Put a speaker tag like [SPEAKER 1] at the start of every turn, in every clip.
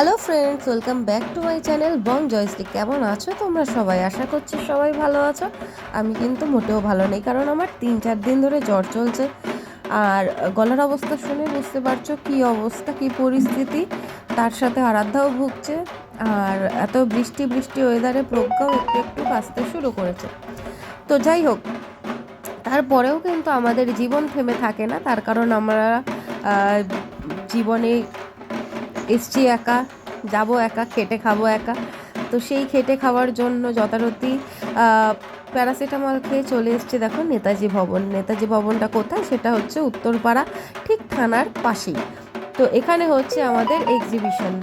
[SPEAKER 1] Hello friends welcome back to my channel Bong Joystick কেমন আছো তোমরা সবাই? আশা করছি সবাই ভালো আছো। আমি কিন্তু মোটেও ভালো নেই, কারণ আমার তিন চার দিন ধরে জ্বর চলছে। আর গলার অবস্থা শুনে বুঝতে পারছ কী অবস্থা, কী পরিস্থিতি। তার সাথে আরাধ্যাও ভুগছে, আর এত বৃষ্টি বৃষ্টি ওয়েদারে প্রজ্ঞাও একটু একটু কাঁচতে শুরু করেছে। তো যাই হোক, তারপরেও কিন্তু আমাদের জীবন থেমে থাকে না। তার কারণ আমরা জীবনে এসছি একা, যাব একা, খেটে খাব একা। তো সেই খেটে খাওয়ার জন্য যথারতি প্যারাসিটামল খেয়ে চলে এসছে দেখো নেতাজি ভবন। নেতাজি ভবনটা কোথায়? সেটা হচ্ছে উত্তরপাড়া, ঠিক থানার পাশেই। তো এখানে হচ্ছে আমাদের এক্সিবিশন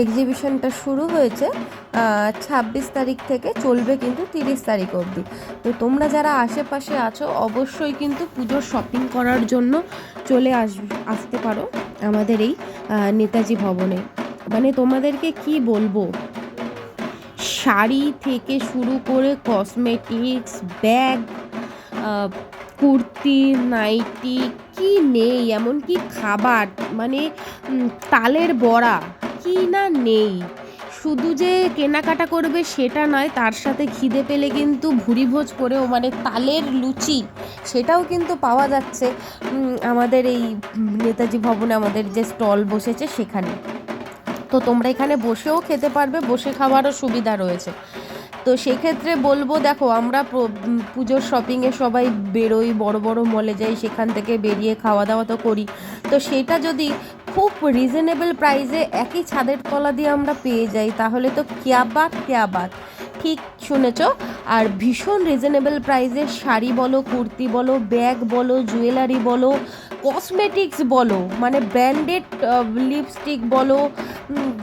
[SPEAKER 1] এক্সিবিশনটা শুরু হয়েছে ছাব্বিশ তারিখ থেকে চলবে কিন্তু তিরিশ তারিখ অবধি। তো তোমরা যারা আশেপাশে আছো, অবশ্যই কিন্তু পুজোর শপিং করার জন্য চলে আস, আসতে পারো আমাদের এই নেতাজি ভবনে। মানে তোমাদেরকে কি বলব? শাড়ি থেকে শুরু করে কসমেটিক্স ব্যাগ কুর্তি, নাইটি, কি নেই, এমনকি খাবার মানে তালের বড়া কি না নেই। শুধু যে কেনাকাটা করবে সেটা নয়, তার সাথে খিদে পেলে কিন্তু ভুরি ভোজ করেও মানে তালের লুচি, সেটাও কিন্তু পাওয়া যাচ্ছে। আমাদের এই নেতাজি ভবনে আমাদের যে স্টল বসেছে সেখানে। তো তোমরা এখানে বসেও খেতে পারবে, বসে খাওয়ারও সুবিধা রয়েছে। তো সেক্ষেত্রে বলব, দেখো, আমরা পুজোর শপিংয়ে সবাই বেরোই, বড় বড় মলে যাই, সেখান থেকে বেরিয়ে খাওয়া দাওয়া তো করি। তো সেটা যদি খুব রিজনেবল প্রাইসে একই ছাদের তলা দিয়ে আমরা পেয়ে যাই। তাহলে তো ক্যাবাত ক্যাবাত ঠিক শুনেছ? আর ভীষণ রিজনেবল প্রাইসে শাড়ি বলো, কুর্তি বলো, ব্যাগ বলো জুয়েলারি বলো কসমেটিক্স বলো মানে ব্র্যান্ডেড লিপস্টিক বলো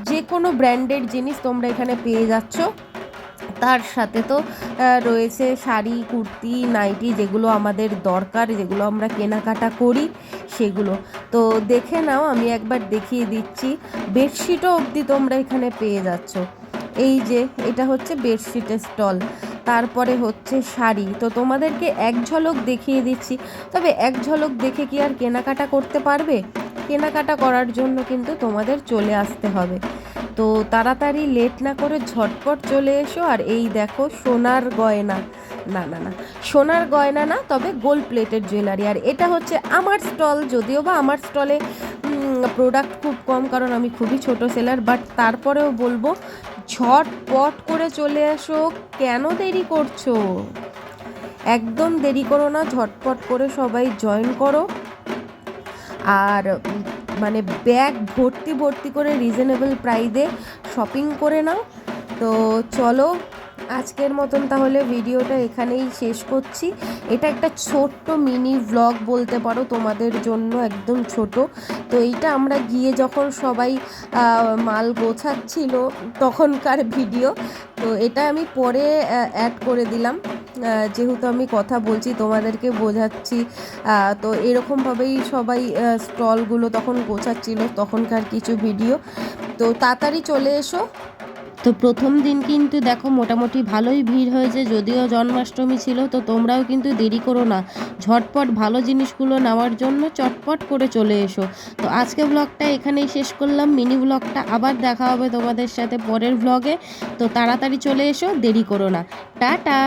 [SPEAKER 1] যে কোনো ব্র্যান্ডেড জিনিস তোমরা এখানে পেয়ে যাচ্ছ। তার সাথে তো রয়েছে শাড়ি, কুর্তি নাইটি যেগুলো আমাদের দরকার, যেগুলো আমরা কেনাকাটা করি। সেগুলো তো দেখে নাও, আমি একবার দেখিয়ে দিচ্ছি। বেডশিটও অবধি তোমরা এখানে পেয়ে যাচ্ছ। এই যে, এটা হচ্ছে বেডশিটের স্টল। তারপরে হচ্ছে শাড়ি। তো তোমাদেরকে এক ঝলক দেখিয়ে দিচ্ছি। তবে এক ঝলক দেখে কি আর কেনাকাটা করতে পারবে? কেনাকাটা করার জন্য কিন্তু তোমাদের চলে আসতে হবে। তো তাড়াতাড়ি লেট না করে ঝটপট চলে এসো আর এই দেখো সোনার গয়না। না না না, সোনার গয়না না, তবে গোল্ড প্লেটেড জুয়েলারি আর এটা হচ্ছে আমার স্টল যদিও বা আমার স্টলে প্রোডাক্ট খুব কম, কারণ আমি খুবই ছোট সেলার বাট তারপরেও বলব, ঝটপট করে চলে এসো। কেন দেরি করছ? একদম দেরি করো না, ঝটপট করে সবাই জয়েন করো। আর মানে ব্যাগ ভর্তি ভর্তি করে রিজনেবল প্রাইসে শপিং করে নাও। তো চলো আজকের মতন তাহলে ভিডিওটা এখানেই শেষ করছি। এটা একটা ছোট্ট মিনি ভ্লগ বলতে পারো, তোমাদের জন্য একদম ছোট। তো এইটা আমরা গিয়ে যখন সবাই মাল গোছাচ্ছিল তখনকার ভিডিও তো এটা আমি পরে অ্যাড করে দিলাম। যেহেতু আমি কথা বলছি, তোমাদেরকে বোঝাচ্ছি। তো এরকমভাবেই সবাই স্টলগুলো তখন গোছাচ্ছিল তখনকার কিছু ভিডিও তো তাড়াতাড়ি চলে এসো। তো প্রথম দিন কিন্তু দেখো মোটামুটি ভালোই ভিড় হয়েছে, যদিও জন্মাষ্টমী ছিল, তো তোমরাও কিন্তু দেরি করো না। ঝটপট ভালো জিনিসগুলো নেওয়ার জন্য চটপট করে চলে এসো। তো আজকে ব্লগটা এখানেই শেষ করলাম, মিনি ব্লগটা আবার দেখা হবে তোমাদের সাথে পরের ব্লগে তো তাড়াতাড়ি চলে এসো, দেরি করো না। টাটা!